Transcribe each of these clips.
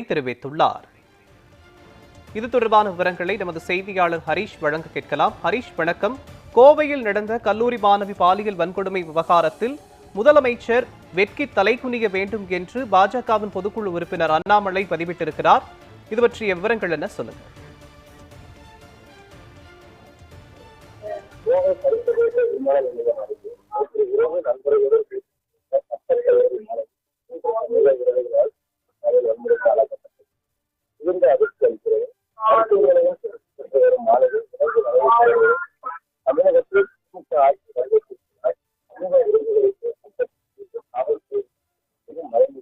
தெரிவித்துள்ளார். இது தொடர்பான விவரங்களை நமது செய்தியாளர் ஹரீஷ் வழங்க கேட்கலாம். ஹரீஷ் வணக்கம். கோவையில் நடந்த கல்லூரி மாணவி பாலியல் வன்கொடுமை விவகாரத்தில் முதலமைச்சர் வெட்கி தலைகுனிய வேண்டும் என்று பாஜகவின் பொதுக்குழு உறுப்பினர் அண்ணாமலை பதிவிட்டிருக்கிறார். இது பற்றிய விவரங்கள் என்ன? சொல்லுங்க. கோவை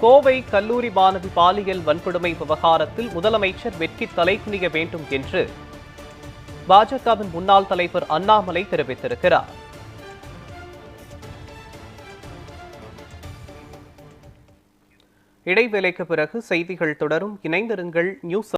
கோவை கல்லூரி மாணவி பாலியல் வன்கொடுமை விவகாரத்தில் முதலமைச்சர் வெட்கி தலைகுனிய வேண்டும் என்று பாஜகவின் முன்னாள் தலைவர் அண்ணாமலை தெரிவித்திருக்கிறார். இடைவேளைக்கு பிறகு செய்திகள் தொடரும். இணைந்திருங்கள் நியூஸ்